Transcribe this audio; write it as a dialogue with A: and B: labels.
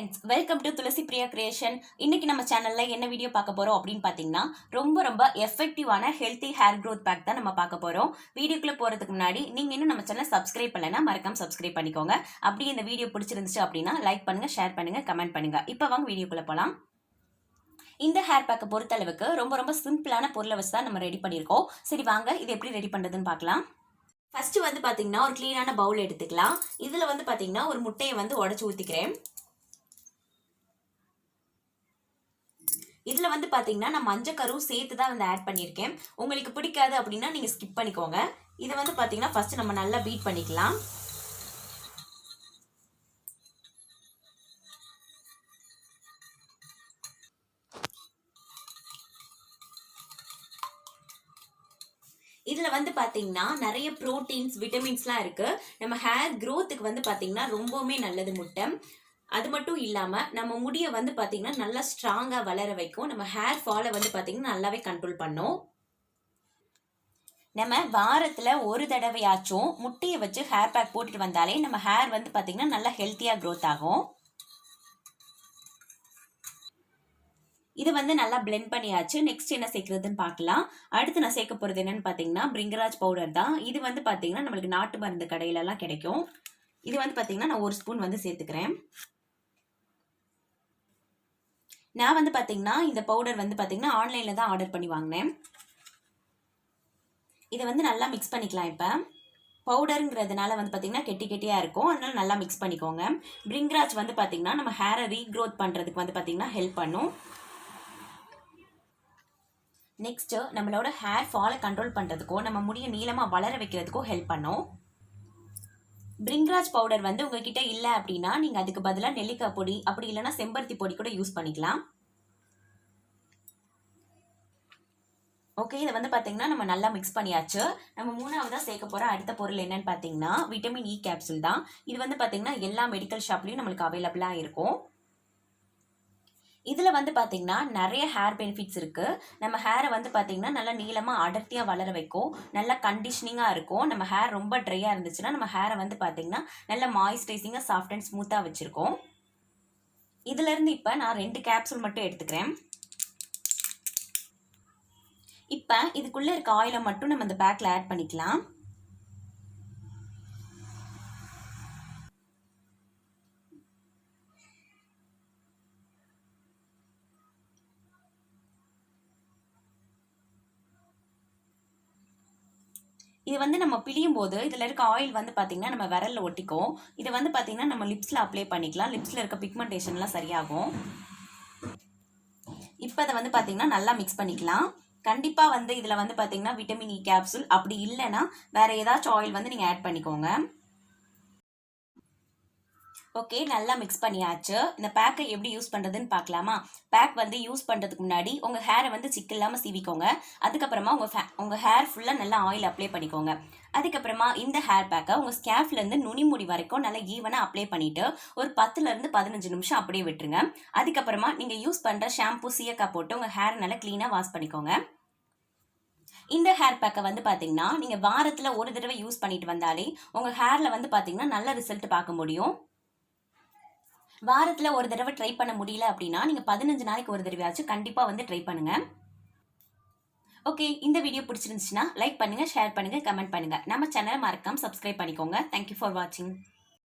A: Friends welcome to Tulasi Priya creation இன்னைக்கு நம்ம சேனல்ல என்ன வீடியோ பார்க்க போறோம் அப்படின்னு பாத்தீங்கன்னா ரொம்ப ரொம்ப எஃபெக்டிவான ஹெல்த்தி ஹேர் க்ரோத் பேக் தான் நம்ம பார்க்க போறோம். வீடியோக்குள்ள போறதுக்கு முன்னாடி நீங்க இன்னும் நம்ம சேனல் சப்ஸ்கிரைப் பண்ணலனா மறக்காம சப்ஸ்கிரைப் பண்ணிக்கோங்க. அப்படியே இந்த வீடியோ பிடிச்சிருந்துச்சு அப்படின்னா லைக் பண்ணுங்க ஷேர் பண்ணுங்க கமெண்ட் பண்ணுங்க. இப்போ வாங்க வீடியோக்குள்ள போலாம். இந்த ஹேர் பேக்கை பொறுத்தளவுக்கு ரொம்ப ரொம்ப சிம்பிளான பொருளை வச்சு தான் நம்ம ரெடி பண்ணியிருக்கோம். சரி வாங்க இது எப்படி ரெடி பண்ணுறதுன்னு பார்க்கலாம். ஃபர்ஸ்ட் வந்து பார்த்தீங்கன்னா ஒரு க்ளீனான பவுல் எடுத்துக்கலாம். இதில் வந்து பார்த்தீங்கன்னா ஒரு முட்டையை வந்து உடச்சி ஊற்றிக்கிறேன் இதில் வந்து பார்த்தீங்கன்னா நான் மஞ்சக்கரும் சேர்த்து தான் வந்து ஆட் பண்ணியிருக்கேன். உங்களுக்கு பிடிக்காது அப்படின்னா நீங்கள் ஸ்கிப் பண்ணிக்கோங்க. இதை வந்து பார்த்தீங்கன்னா ஃபர்ஸ்ட் நம்ம நல்லா பீட் பண்ணிக்கலாம். இதில் வந்து பார்த்தீங்கன்னா நிறைய ப்ரோட்டீன்ஸ் விட்டமின்ஸ்லாம் இருக்குது நம்ம ஹேர் க்ரோத்துக்கு வந்து பார்த்தீங்கன்னா ரொம்பவுமே நல்லது முட்டை. அது மட்டும் இல்லாமல் நம்ம முடியை வந்து பார்த்தீங்கன்னா நல்லா ஸ்ட்ராங்காக வளர வைக்கும். நம்ம ஹேர் ஃபாலை வந்து பார்த்தீங்கன்னா நல்லாவே கண்ட்ரோல் பண்ணும். நம்ம வாரத்தில் ஒரு தடவையாச்சும் முட்டையை வச்சு ஹேர் பேக் போட்டுட்டு வந்தாலே நம்ம ஹேர் வந்து பார்த்தீங்கன்னா நல்லா ஹெல்த்தியாக க்ரோத் ஆகும். இது வந்து நல்லா பிளெண்ட் பண்ணியாச்சு. நெக்ஸ்ட் என்ன சேர்க்குறதுன்னு பார்க்கலாம். அடுத்து நான் சேர்க்க போகிறது என்னென்னு பார்த்தீங்கன்னா பிரிங்கராஜ் பவுடர் தான். இது வந்து பார்த்தீங்கன்னா நம்மளுக்கு நாட்டு மருந்து கடையிலலாம் கிடைக்கும். இது வந்து பார்த்தீங்கன்னா நான் ஒரு ஸ்பூன் வந்து சேர்த்துக்கிறேன். நான் வந்து பார்த்தீங்கன்னா இந்த பவுடர் வந்து பார்த்தீங்கன்னா ஆன்லைனில் தான் ஆர்டர் பண்ணி வாங்கினேன். இதை வந்து நல்லா மிக்ஸ் பண்ணிக்கலாம் இப்போ. பவுடருங்கிறதுனால வந்து பார்த்திங்கன்னா கெட்டி கெட்டியாக இருக்கும். அதனால் நல்லா மிக்ஸ் பண்ணிக்கோங்க. பிரிங்ராஜ் வந்து பார்த்திங்கன்னா நம்ம ஹேரை ரீக்ரோத் பண்ணுறதுக்கு வந்து பார்த்திங்கன்னா ஹெல்ப் பண்ணும். நெக்ஸ்ட்டு நம்மளோட ஹேர் ஃபாலை கண்ட்ரோல் பண்ணுறதுக்கோ நம்ம முடியை நீளமாக வளர வைக்கிறதுக்கோ ஹெல்ப் பண்ணும். பிரிங்கராஜ் பவுடர் வந்து உங்ககிட்ட இல்லை அப்படின்னா நீங்கள் அதுக்கு பதிலாக நெல்லிக்காய் பொடி அப்படி இல்லைன்னா செம்பருத்தி பொடி கூட யூஸ் பண்ணிக்கலாம். ஓகே இதை வந்து பார்த்தீங்கன்னா நம்ம நல்லா மிக்ஸ் பண்ணியாச்சு. நம்ம மூணாவதாக சேர்க்க போகிற அடுத்த பொருள் என்னன்னு பார்த்தீங்கன்னா விட்டமின் இ e கேப்சூல் தான். இது வந்து பார்த்தீங்கன்னா எல்லா மெடிக்கல் ஷாப்லேயும் நம்மளுக்கு அவைலபிளாக இருக்கும். இதில் வந்து பார்த்தீங்கன்னா நிறைய ஹேர் பெனிஃபிட்ஸ் இருக்குது நம்ம ஹேரை வந்து பார்த்திங்கன்னா நல்லா நீளமாக அடர்த்தியாக வளர வைக்கும். நல்லா கண்டிஷனிங்காக இருக்கும். நம்ம ஹேர் ரொம்ப ட்ரையாக இருந்துச்சுன்னா நம்ம ஹேரை வந்து பார்த்திங்கன்னா நல்ல மாய்ஸ்சரைசிங்காக சாஃப்ட் அண்ட் ஸ்மூத்தாக வச்சுருக்கோம். இதுலேருந்து இப்போ நான் ரெண்டு கேப்சூல் மட்டும் எடுத்துக்கிறேன். இப்போ இதுக்குள்ளே இருக்க ஆயிலை மட்டும் நம்ம இந்த பேக்கில் ஆட் பண்ணிக்கலாம். இது வந்து நம்ம பிழியும் போது இதில் இருக்க ஆயில் வந்து பார்த்தீங்கன்னா நம்ம விரலில் ஒட்டிக்கும். இதை வந்து பார்த்தீங்கன்னா நம்ம லிப்ஸில் அப்ளை பண்ணிக்கலாம். லிப்ஸில் இருக்க பிக்மெண்டேஷன்லாம் சரியாகும். இப்போ அதை வந்து பார்த்தீங்கன்னா நல்லா மிக்ஸ் பண்ணிக்கலாம். கண்டிப்பாக வந்து இதில் வந்து பார்த்தீங்கன்னா விட்டமின் இ e கேப்சூல் அப்படி இல்லைன்னா வேறு ஏதாச்சும் ஆயில் வந்து நீங்கள் ஆட் பண்ணிக்கோங்க. ஓகே நல்லா மிக்ஸ் பண்ணியாச்சு. இந்த பேக்கை எப்படி யூஸ் பண்ணுறதுன்னு பார்க்கலாமா? பேக் வந்து யூஸ் பண்ணுறதுக்கு முன்னாடி உங்கள் ஹேரை வந்து சிக்கு இல்லாமல் சீவிக்கோங்க. அதுக்கப்புறமா உங்கள் ஃபே உங்கள் ஹேர் ஃபுல்லாக நல்லா ஆயில் அப்ளை பண்ணிக்கோங்க. அதுக்கப்புறமா இந்த ஹேர் பேக்கை உங்கள் ஸ்கேஃப்லேருந்து நுனிமுடி வரைக்கும் நல்லா ஈவனாக அப்ளை பண்ணிவிட்டு ஒரு பத்துலேருந்து பதினஞ்சு நிமிஷம் அப்படியே விட்டுருங்க. அதுக்கப்புறமா நீங்கள் யூஸ் பண்ணுற ஷாம்பு சீயக்காய் போட்டு உங்கள் ஹேர் நல்லா க்ளீனாக வாஷ் பண்ணிக்கோங்க. இந்த ஹேர் பேக்கை வந்து பார்த்தீங்கன்னா நீங்கள் வாரத்தில் ஒரு தடவை யூஸ் பண்ணிட்டு வந்தாலே உங்கள் ஹேரில் வந்து பார்த்தீங்கன்னா நல்ல ரிசல்ட் பார்க்க முடியும். வாரத்தில் ஒரு தடவை ட்ரை பண்ண முடியல அப்படின்னா நீங்கள் பதினஞ்சு நாளைக்கு ஒரு தடவையாச்சும் கண்டிப்பாக வந்து ட்ரை பண்ணுங்க. ஓகே இந்த வீடியோ பிடிச்சிருந்துச்சுன்னா லைக் பண்ணுங்கள் ஷேர் பண்ணுங்கள் கமெண்ட் பண்ணுங்க. நம்ம சேனலை மறக்காமல் சப்ஸ்கிரைப் பண்ணிக்கோங்க. தேங்க்யூ ஃபார் வாட்சிங்